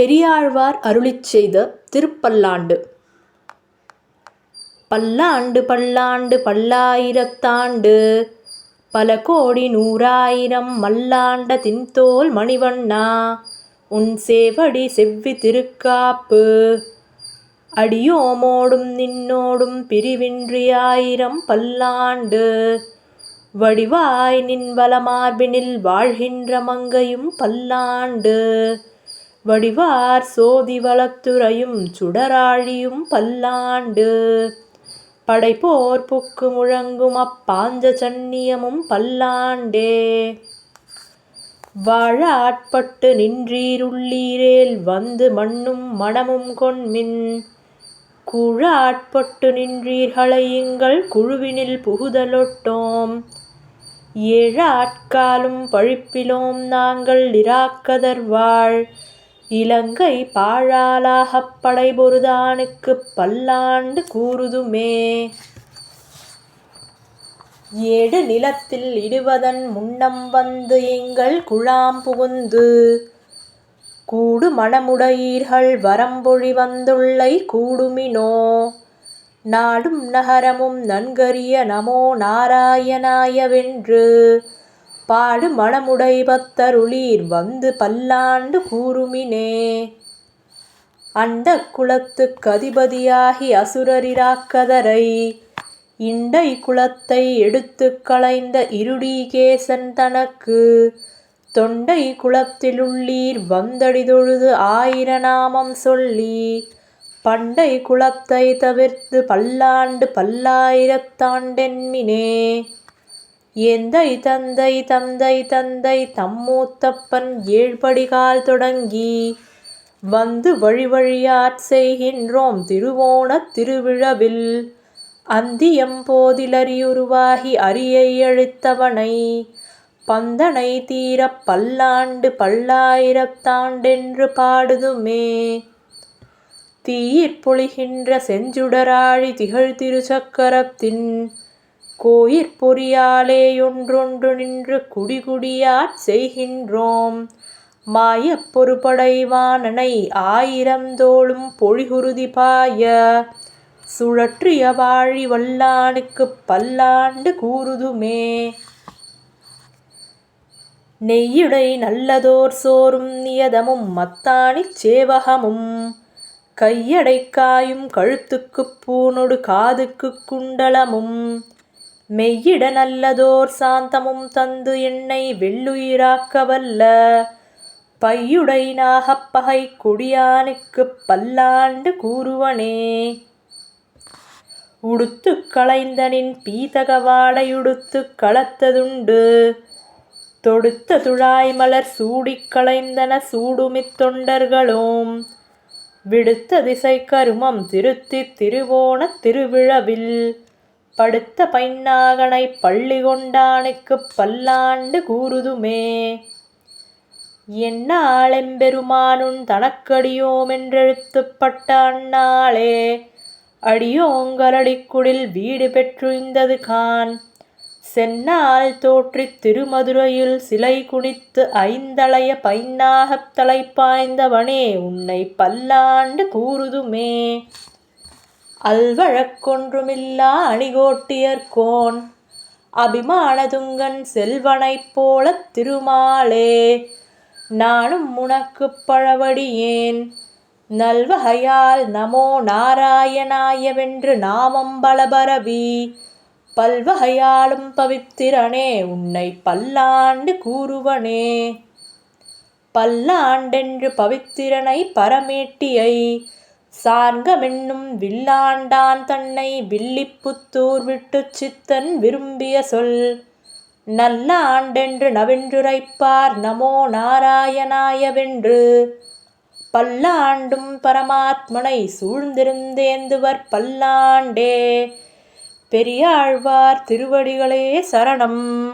பெரியாழ்வார் அருளி செய்த திருப்பல்லாண்டு. பல்லாண்டு பல்லாண்டு பல்லாயிரத்தாண்டு பல கோடி நூறாயிரம் மல்லாண்ட தின்தோல் மணிவண்ணா உன் சேவடி செவ்வி திருக்காப்பு. அடியோமோடும் நின்னோடும் பிரிவின்றியாயிரம் பல்லாண்டு வடிவாய் நின் வளமார்பினில் வாழ்கின்ற மங்கையும் பல்லாண்டு. வடிவார் சோதி வளத்துறையும் சுடராழியும் பல்லாண்டு. படைப்போர் புக்கு முழங்கும் அப்பாஞ்ச சன்னியமும் பல்லாண்டே. வாழாட்பட்டு நின்றீருள்ளீரேல் வந்து மண்ணும் மனமும் கொன்மின் குழாட்பட்டு நின்றீர்களை எங்கள் குழுவினில் புகுதலொட்டோம். ஏழாட்காலும் பழிப்பிலோம் நாங்கள் இராக்கதர்வாள் இலங்கை பாழாலாகப் படைபொருதானுக்குப் பல்லாண்டு கூறுதுமே. ஏடு நிலத்தில் இடுவதன் முன்னம் வந்து எங்கள் குழாம் புகுந்து கூடு மணமுடையீர்கள் வரம்பொழி வந்துள்ளை கூடுமினோ. நாடும் நகரமும் நன்கரிய நமோ நாராயணாயவென்று பாடு மணமுடை பத்தருளீர் வந்து பல்லாண்டு கூறுமினே. அண்ட குலத்து கதிபதியாகி அசுரரிராக்கதரை இண்டை குலத்தை எடுத்து களைந்த இருடீகேசன் தனக்கு தொண்டை குலத்திலுள்ளீர் வந்தடி தொழுது ஆயிர நாமம் சொல்லி பண்டை குலத்தை தவிர்த்து பல்லாண்டு பல்லாயிரத்தாண்டென்மினே. எந்தை தந்தை தந்தை தந்தை தம்மூத்தப்பன் ஏழ்படிகால் தொடங்கி வந்து வழி வழியாற் செய்கின்றோம் திருவோணத் திருவிழவில். அந்தியம்போதிலறியுருவாகி அரியை எழுத்தவனை பந்தனை தீரப் பல்லாண்டு பல்லாயிரத்தாண்டென்று பாடுதுமே. தீயிற் பொழிகின்ற செஞ்சுடராழி திகழ் திருச்சக்கரத்தின் கோயிற் பொறியாலேயொன்றொன்று நின்று குடிகுடியாற் செய்கின்றோம். மாயப் பொறுபடைவானனை ஆயிரந்தோளும் பொழிகுருதி பாய. சுழற்றிய வாழி வல்லானுக்கு பல்லாண்டு கூறுதுமே. நெய்யுடை நல்லதோர் சோறும் நியதமும் மத்தாணிச் சேவகமும். கையடைக்காயும் கழுத்துக்குப் பூனொடு காதுக்குக் குண்டலமும். மெய்யிட நல்லதோர் சாந்தமும் தந்து என்னை வெள்ளுயிராக்கவல்ல. பையுடை நாகப்பகை கொடியானுக்குப் பல்லாண்டு கூறுவனே. உடுத்து களைந்தனின் பீதகவாடையுடுத்து களத்ததுண்டு. தொடுத்த துழாய் மலர் சூடிக் களைந்தன சூடுமித் தொண்டர்களும். விடுத்த திசை கருமம் திருத்தி திருவோண திருவிழவில். படுத்த பைன்னாகனை பள்ளி கொண்டானுக்குப் பல்லாண்டு கூறுதுமே. எந்நாளெம்பெருமானுன் தனக்கடியோமென்றெழுத்துப்பட்ட அண்ணாளே அடியோங்கலடிக்குடில் வீடு பெற்றுய்ந்தது கான். சென்னால் தோற்றி திருமதுரையில் சிலை குனித்து ஐந்தளைய பைன்னாகத் தலைப்பாய்ந்தவனே உன்னை பல்லாண்டு கூறுதுமே. அல்வழக்கொன்றுமில்லா அணிகோட்டியர்கோன் அபிமானதுங்கன் செல்வனைப் போலத் திருமாலே. நானும் உனக்குப் பழவடியேன் நல்வகையால் நமோ நாராயணாயவென்று நாமம் பலபரவி. பல்வகையாலும் பவித்திரனே உன்னை பல்லாண்டு கூறுவனே. பல்லாண்டென்று பவித்திரனை பரமேட்டியை சார்கமென்னும் வில்லாண்டான் தன்னை வில்லிப்புத்தூர் விட்டுச் சித்தன் விரும்பிய சொல். நல்லாண்டென்று நவென்றுரைப்பார் நமோ நாராயணாயவென்று. பல்லாண்டும் பரமாத்மனை சூழ்ந்திருந்தேந்துவர் பல்லாண்டே. பெரியாழ்வார் திருவடிகளே சரணம்.